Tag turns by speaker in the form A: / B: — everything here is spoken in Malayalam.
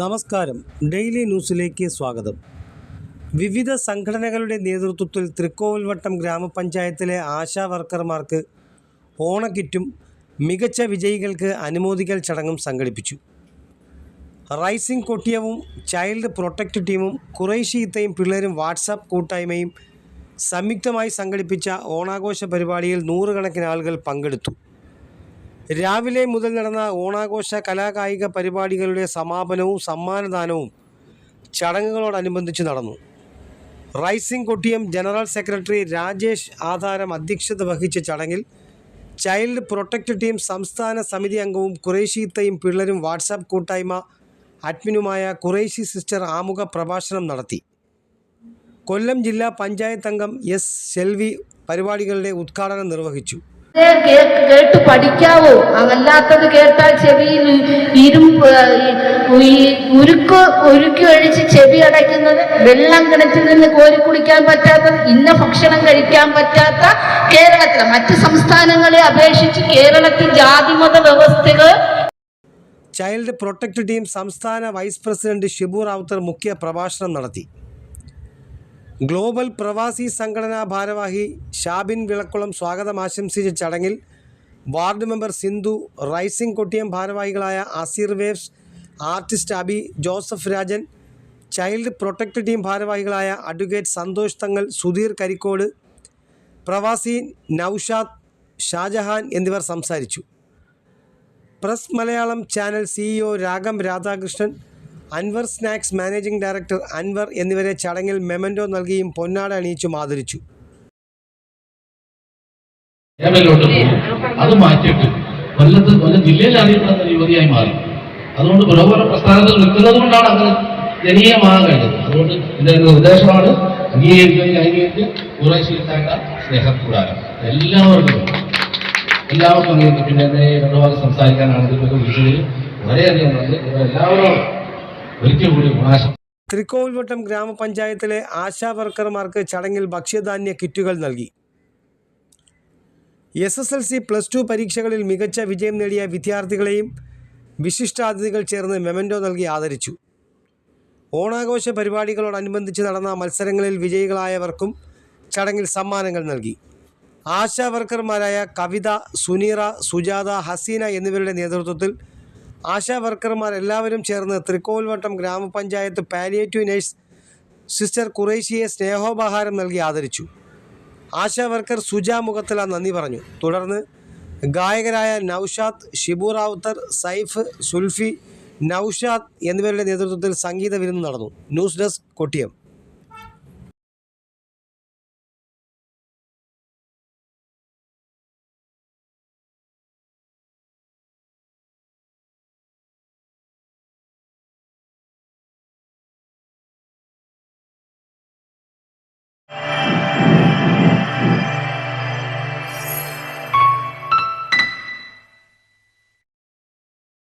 A: നമസ്കാരം. ഡെയിലി ന്യൂസിലേക്ക് സ്വാഗതം. വിവിധ സംഘടനകളുടെ നേതൃത്വത്തിൽ തൃക്കോവിൽവട്ടം ഗ്രാമപഞ്ചായത്തിലെ ആശാ വർക്കർമാർക്ക് ഓണക്കിറ്റും മികച്ച വിജയികൾക്ക് അനുമോദിക്കൽ ചടങ്ങും സംഘടിപ്പിച്ചു. റൈസിംഗ് കൊട്ടിയവും ചൈൽഡ് പ്രൊട്ടക്റ്റ് ടീമും കുറേശ്ശീത്തയും പിള്ളേരും വാട്സാപ്പ് കൂട്ടായ്മയും സംയുക്തമായി സംഘടിപ്പിച്ച ഓണാഘോഷ പരിപാടിയിൽ നൂറുകണക്കിന് ആളുകൾ പങ്കെടുത്തു. രാവിലെ മുതൽ നടന്ന ഓണാഘോഷ കലാകായിക പരിപാടികളുടെ സമാപനവും സമ്മാനദാനവും ചടങ്ങുകളോടനുബന്ധിച്ച് നടന്നു. Rising Kottiyam general secretary Rajesh Adharam അധ്യക്ഷത വഹിച്ച ചടങ്ങിൽ ചൈൽഡ് പ്രൊട്ടക്റ്റ് ടീം സംസ്ഥാന സമിതി അംഗവും കുറേശീത്തയും പിള്ളരും വാട്സാപ്പ് കൂട്ടായ്മ അഡ്മിനുമായ കുറേശി സിസ്റ്റർ ആമുഖ പ്രഭാഷണം നടത്തി. കൊല്ലം ജില്ലാ പഞ്ചായത്ത് അംഗം എസ് സെൽവി പരിപാടികളുടെ ഉദ്ഘാടനം നിർവഹിച്ചു.
B: കേട്ട് പഠിക്കാവോ? അതല്ലാത്തത് കേട്ടാൽ ചെവിയിൽ ഇരുമ്പ് ഉരുക്ക് ഉരുക്കി ഒഴിച്ച് ചെവി അടയ്ക്കുന്നത് വെള്ളം കിണറ്റിൽ നിന്ന് കോരി കുടിക്കാൻ പറ്റാത്ത ഇന്ന ഭക്ഷണം കഴിക്കാൻ പറ്റാത്ത കേരളത്തിലെ മറ്റ് സംസ്ഥാനങ്ങളെ അപേക്ഷിച്ച് കേരളത്തിൽ ജാതിമത വ്യവസ്ഥകൾ
A: ചൈൽഡ് പ്രൊട്ടക്ട് ടീം സംസ്ഥാന വൈസ് പ്രസിഡന്റ് ഷിബു റാവുത്തർ മുഖ്യ പ്രഭാഷണം നടത്തി. ഗ്ലോബൽ പ്രവാസി സംഘടനാ ഭാരവാഹി ഷാബിൻ വിളക്കുളം സ്വാഗതം ആശംസിച്ച ചടങ്ങിൽ ward member Sindhu rising Kottiyam ഭാരവാഹികളായ Azeer waves artist Abi Joseph Rajan child protect team ഭാരവാഹികളായ അഡ്വക്കേറ്റ് സന്തോഷ് തങ്ങൾ സുധീർ കരിക്കോട് പ്രവാസി നൌഷാദ് ഷാജഹാൻ എന്നിവർ സംസാരിച്ചു. Press Malayalam channel CEO Ragam Radhakrishnan Anwar snacks managing director Anwar എന്നിവരെ ചടങ്ങിൽ മെമന്റോ നൽകിയും പൊന്നാട അണിയിച്ചും ആദരിച്ചു.
C: അത് മാറ്റിയിട്ട് കൊല്ലത്ത് കൊല്ലം ജില്ലയിൽ അറിയപ്പെടുന്ന യുവതിയായി മാറി. അതുകൊണ്ട് പുരോഗമന പ്രസ്ഥാനത്തിൽ നിൽക്കുന്നത് കൊണ്ടാണ് അങ്ങനെ ജനീയമാകാൻ കഴിഞ്ഞത്. അതുകൊണ്ട് എന്റെ നിർദ്ദേശമാണ് അംഗീകരിക്കുകയും അംഗീകരിച്ച് കുറേശ്ശീലത്താണ്ട സ്നേഹക്കൂടാരം എല്ലാവർക്കും എല്ലാവർക്കും അംഗീകരിക്കും പിന്നെ എന്നെ രണ്ടു ഭാഗം സംസാരിക്കാനാണ് ഇതിലൊക്കെ വിളിച്ചതിൽ വളരെയധികം നന്ദി. എല്ലാവരും എല്ലാവരോടും
A: തൃക്കോവിൽവട്ടം ഗ്രാമപഞ്ചായത്തിലെ ആശാ വർക്കർമാർക്ക് ചടങ്ങിൽ ഭക്ഷ്യധാന്യ കിറ്റുകൾ നൽകി. S S L C plus two പരീക്ഷകളിൽ മികച്ച വിജയം നേടിയ വിദ്യാർത്ഥികളെയും വിശിഷ്ടാതിഥികൾ ചേർന്ന് മെമന്റോ നൽകി ആദരിച്ചു. ഓണാഘോഷ പരിപാടികളോടനുബന്ധിച്ച് നടന്ന മത്സരങ്ങളിൽ വിജയികളായവർക്കും ചടങ്ങിൽ സമ്മാനങ്ങൾ നൽകി. ആശാ വർക്കർമാരായ കവിത സുനീറ സുജാത ഹസീന എന്നിവരുടെ നേതൃത്വത്തിൽ ആശാ വർക്കർമാർ എല്ലാവരും ചേർന്ന് Thrikkovilvattom gramapanchayat palliative nurse sister കുറേശിയെ സ്നേഹോപഹാരം നൽകി ആദരിച്ചു. ആശാ വർക്കർ സുജ മുഖത്തല നന്ദി പറഞ്ഞു. തുടർന്ന് ഗായകരായ നൌഷാദ് ഷിബു റാവുത്തർ സൈഫ് സുൽഫി നൌഷാദ് എന്നിവരുടെ നേതൃത്വത്തിൽ സംഗീത വിരുന്ന് നടന്നു. News desk Kottiyam.